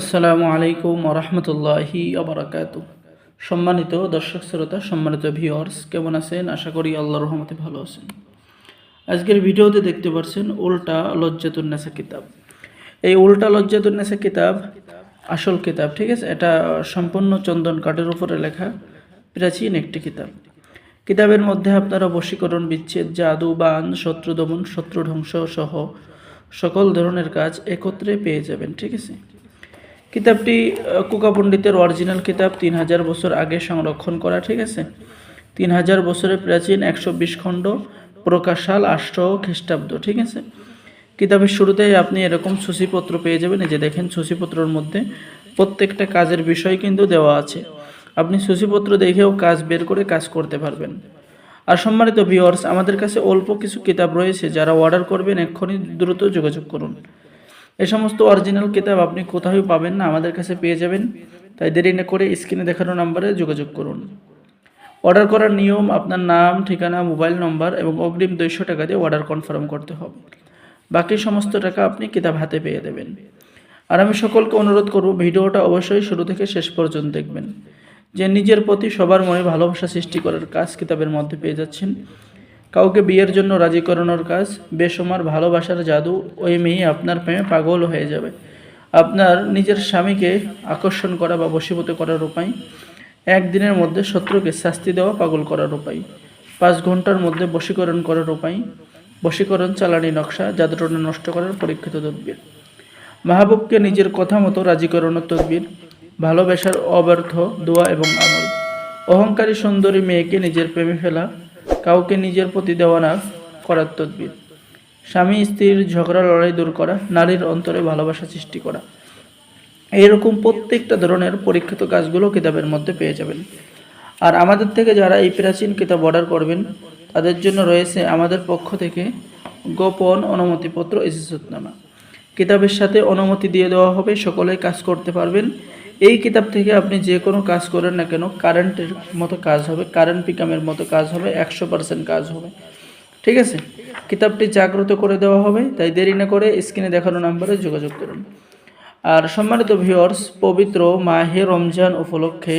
আসসালামু আলাইকুম রহমতুল্লাহি আবরাকাত সম্মানিত দর্শক শ্রোতা, সম্মানিত ভিউয়ার্স, কেমন আছেন? আশা করি আল্লাহ রহমতে ভালো আছেন। আজকের ভিডিওতে দেখতে পাচ্ছেন উল্টা লজ্জাতুন্নেসা কিতাব। এই উল্টা লজ্জাতুন্নেসা কিতাব আসল কিতাব, ঠিক আছে? এটা সম্পূর্ণ চন্দন কাঠের উপরে লেখা প্রাচীন একটি কিতাব। কিতাবের মধ্যে আপনারা বশীকরণ বিচ্ছেদ, জাদু, বান শত্রু দমন শত্রু ধ্বংস সহ সকল ধরনের কাজ একত্রে পেয়ে যাবেন, ঠিক আছে? কিতাবটি কুকা পণ্ডিতের অরিজিনাল কিতাব তিন হাজার বছর আগে সংরক্ষণ করা, ঠিক আছে? তিন হাজার বছরের প্রাচীন একশো বিশ খণ্ড প্রকাশাল আষ্ট খ্রিস্টাব্দ, ঠিক আছে? কিতাবের শুরুতেই আপনি এরকম সূচিপত্র পেয়ে যাবেন। যে দেখেন, সূচিপত্রর মধ্যে প্রত্যেকটা কাজের বিষয় কিন্তু দেওয়া আছে। আপনি সূচিপত্র দেখেও কাজ বের করে কাজ করতে পারবেন। আর সম্মানিত ভিউয়ার্স আমাদের কাছে অল্প কিছু কিতাব রয়েছে, যারা অর্ডার করবেন, এক্ষুনি দ্রুত যোগাযোগ করুন। এই সমস্ত অরিজিনাল কিতাব আপনি কোথাও পাবেন না, আমাদের কাছে পেয়ে যাবেন। তাই দেরি না করে স্ক্রিনে দেখানো নাম্বারে যোগাযোগ করুন। অর্ডার করার নিয়ম আপনার নাম, ঠিকানা মোবাইল নম্বর এবং অগ্রিম দুইশো টাকা দিয়ে অর্ডার কনফার্ম করতে হবে। বাকি সমস্ত টাকা আপনি কিতাব হাতে পেয়ে দেবেন। আর আমি সকলকে অনুরোধ করব, ভিডিওটা অবশ্যই শুরু থেকে শেষ পর্যন্ত দেখবেন। যে নিজের প্রতি সবার মনে ভালোবাসা সৃষ্টি করার কাজ কিতাবের মধ্যে পেয়ে যাচ্ছেন। কাউকে বিয়ের জন্য রাজি করানোর কাজ, বেসমার ভালোবাসার জাদু, ওই মেয়ে আপনার প্রেমে পাগল হয়ে যাবে। আপনার নিজের স্বামীকে আকর্ষণ করা বা বশীভূত করার উপায়, একদিনের মধ্যে শত্রুকে শাস্তি দেওয়া পাগল করার উপায়, পাঁচ ঘণ্টার মধ্যে বশীকরণ করার উপায়, বশীকরণ চালানি নকশা, জাদুটনা নষ্ট করার পরীক্ষিত তদবির। মাহবুবকে নিজের কথা মতো রাজি করানোর তদবির, ভালোবাসার অব্যর্থ দোয়া এবং আমল। অহংকারী সুন্দরী মেয়েকে নিজের প্রেমে ফেলা কাউকে নিজের প্রতি দেওয়ানা করার তদবির। স্বামী স্ত্রীর ঝগড়া, লড়াই দূর করা, নারীর অন্তরে ভালোবাসা সৃষ্টি করা। এইরকম প্রত্যেকটা ধরনের পরীক্ষিত কাজগুলো কিতাবের মধ্যে পেয়ে যাবেন। আর আমাদের থেকে যারা এই প্রাচীন কিতাব অর্ডার করবেন, তাদের জন্য রয়েছে আমাদের পক্ষ থেকে গোপন অনুমতিপত্র ইজাজতনামা কিতাবের সাথে অনুমতি দিয়ে দেওয়া হবে, সকলেই কাজ করতে পারবেন। এই কিতাব থেকে আপনি যে কোনো কাজ করেন না কেন কারেন্টের মতো কাজ হবে কারেন্ট পিকামের মতো কাজ হবে, একশো পার্সেন্ট কাজ হবে। ঠিক আছে? কিতাবটি জাগ্রত করে দেওয়া হবে, তাই দেরি না করে স্ক্রিনে দেখানো নাম্বারে যোগাযোগ করুন। আর সম্মানিত ভিউয়ার্স পবিত্র মাহে রমজান উপলক্ষে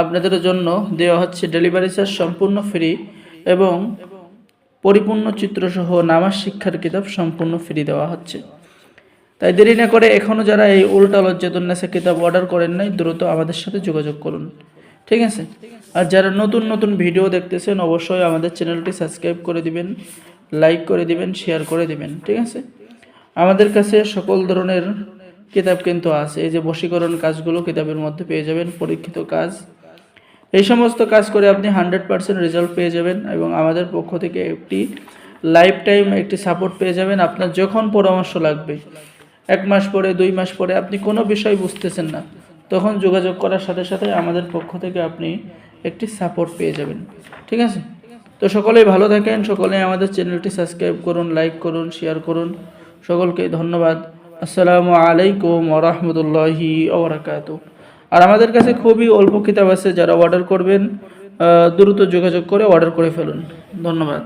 আপনাদের জন্য দেওয়া হচ্ছে ডেলিভারি চার্জ সম্পূর্ণ ফ্রি এবং পরিপূর্ণ চিত্রসহ নামাজ শিক্ষার কিতাব সম্পূর্ণ ফ্রি দেওয়া হচ্ছে। তাই দেরি না করে এখনও যারা এই উল্টা লজ্জাতুন্নাসা কিতাব অর্ডার করেন নাই, দ্রুত আমাদের সাথে যোগাযোগ করুন। ঠিক আছে? আর যারা নতুন নতুন ভিডিও দেখতেছেন, অবশ্যই আমাদের চ্যানেলটি সাবস্ক্রাইব করে দিবেন লাইক করে দিবেন শেয়ার করে দিবেন। ঠিক আছে? আমাদের কাছে সকল ধরনের কিতাব কিন্তু আছে। এই যে বশীকরণ কাজগুলো কিতাবের মধ্যে পেয়ে যাবেন, পরীক্ষিত কাজ। এই সমস্ত কাজ করে আপনি হান্ড্রেড পার্সেন্ট রেজাল্ট পেয়ে যাবেন এবং আমাদের পক্ষ থেকে একটি লাইফ টাইম একটি সাপোর্ট পেয়ে যাবেন। আপনার যখন পরামর্শ লাগবে এক মাস পরে, দুই মাস পরে আপনি কোনো বিষয় বুঝতেছেন না, তখন যোগাযোগ করার সাথে সাথে আমাদের পক্ষ থেকে আপনি একটি সাপোর্ট পেয়ে যাবেন। ঠিক আছে? তো সকলেই ভালো থাকেন সকলেই আমাদের চ্যানেলটি সাবস্ক্রাইব করুন লাইক করুন শেয়ার করুন। সকলকে ধন্যবাদ। আসসালামু আলাইকুম ওরহমতুল্লাহি ওবরাকাত। আর আমাদের কাছে খুবই অল্প কিতাব আছে, যারা অর্ডার করবেন দ্রুত যোগাযোগ করে অর্ডার করে ফেলুন। ধন্যবাদ।